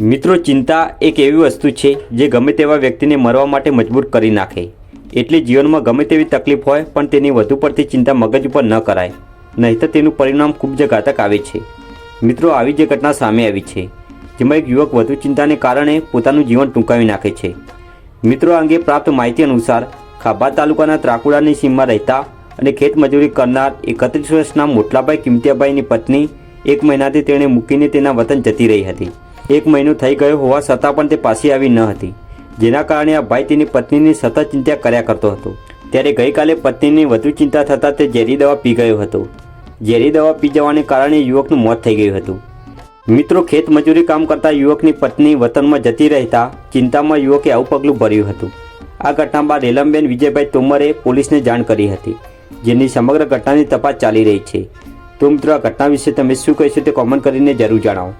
મિત્રો, ચિંતા એક એવી વસ્તુ છે જે ગમે તેવા વ્યક્તિને મરવા માટે મજબૂર કરી નાખે. એટલે જીવનમાં ગમે તેવી તકલીફ હોય, પણ તેની વધુ પડતી ચિંતા મગજ ઉપર ન કરાય. નહીંતર તેનું પરિણામ ખૂબ જ ઘાતક આવે છે. મિત્રો, આવી જે ઘટના સામે આવી છે, જેમાં એક યુવક વધુ ચિંતાને કારણે પોતાનું જીવન ટૂંકાવી નાખે છે. મિત્રો અંગે પ્રાપ્ત માહિતી અનુસાર ખાભા તાલુકાના ત્રાકુડાની સીમમાં રહેતા અને ખેતમજૂરી કરનાર એકત્રીસ વર્ષના મોટલાભાઈ કિંમતિયાભાઈની પત્ની એક મહિનાથી તેણે મૂકીને તેના વતન જતી રહી હતી. એક મહિનો થઈ ગયો હોવા છતાં પણ તે પાછી આવી ન હતી. જેના કારણે આ ભાઈ તેની પત્નીની સતત ચિંતા કર્યા કરતો હતો. ત્યારે ગઈકાલે પત્નીની વધુ ચિંતા થતાં તે ઝેરી દવા પી ગયો હતો. ઝેરી દવા પી જવાને કારણે યુવકનું મોત થઈ ગયું હતું. મિત્રો, ખેત મજૂરી કામ કરતા યુવકની પત્ની વતનમાં જતી રહેતા ચિંતામાં યુવકે આવું પગલું ભર્યું હતું. આ ઘટના બાદ રેલમબેન વિજયભાઈ તોમરે પોલીસને જાણ કરી હતી, જેની સમગ્ર ઘટનાની તપાસ ચાલી રહી છે. તો મિત્રો, આ ઘટના વિશે તમે શું કહેશો તે કોમેન્ટ કરીને જરૂર જણાવો.